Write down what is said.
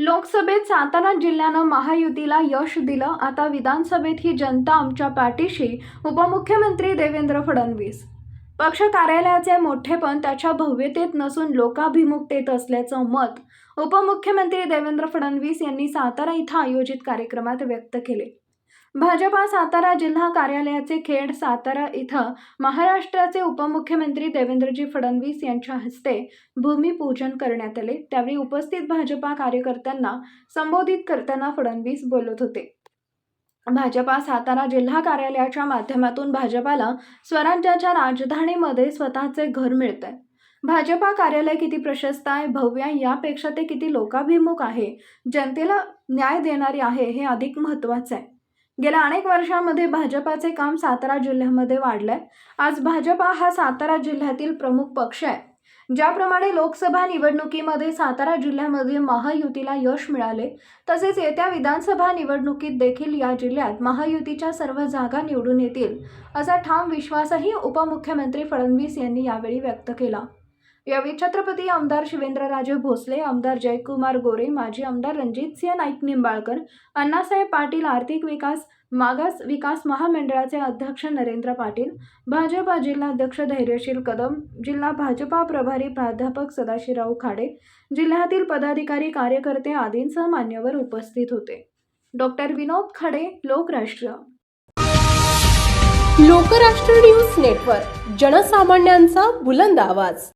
लोकसभेत सातारा जिल्ह्यानं महायुतीला यश दिलं. आता विधानसभेत ही जनता आमच्या पाठीशी उपमुख्यमंत्री देवेंद्र फडणवीस. पक्ष कार्यालयाचे मोठेपण त्याच्या भव्यतेत नसून लोकाभिमुखतेत असल्याचं मत उपमुख्यमंत्री देवेंद्र फडणवीस यांनी सातारा इथं आयोजित कार्यक्रमात व्यक्त केले. भाजपा सातारा जिल्हा कार्यालयाचे खेड सातारा इथं महाराष्ट्राचे उपमुख्यमंत्री देवेंद्रजी फडणवीस यांच्या हस्ते भूमिपूजन करण्यात आले. त्यावेळी उपस्थित भाजपा कार्यकर्त्यांना संबोधित करताना फडणवीस बोलत होते. भाजपा सातारा जिल्हा कार्यालयाच्या माध्यमातून भाजपाला स्वराज्याच्या राजधानीमध्ये स्वतःचे घर मिळत आहे भाजपा कार्यालय किती प्रशस्त आहे भव्य आहे यापेक्षा ते किती लोकाभिमुख आहे जनतेला न्याय देणारे आहे हे अधिक महत्त्वाचं आहे. गेल्या अनेक वर्षांमध्ये भाजपाचे काम सातारा जिल्ह्यामध्ये वाढलं आहे आज भाजपा हा सातारा जिल्ह्यातील प्रमुख पक्ष आहे. ज्याप्रमाणे लोकसभा निवडणुकीमध्ये सातारा जिल्ह्यामध्ये महायुतीला यश मिळाले तसेच येत्या विधानसभा निवडणुकीत देखील या जिल्ह्यात महायुतीच्या सर्व जागा निवडून येतील असा ठाम विश्वासही उपमुख्यमंत्री फडणवीस यांनी यावेळी व्यक्त केला. यावेळी छत्रपती आमदार शिवेंद्रराजे भोसले आमदार जयकुमार गोरे माजी आमदार रणजितसिंह नाईक निंबाळकर अण्णासाहेब पाटील आर्थिक विकास मागास विकास महामंडळाचे अध्यक्ष नरेंद्र पाटील भाजपा जिल्हाध्यक्ष धैर्यशील कदम जिल्हा भाजपा प्रभारी प्राध्यापक सदाशिवराव खाडे जिल्ह्यातील पदाधिकारी कार्यकर्ते आदींसह मान्यवर उपस्थित होते. Doctor Vinod Khade Lokrashtra. Lokrashtra news network जनसामान्यांचा बुलंद आवाज.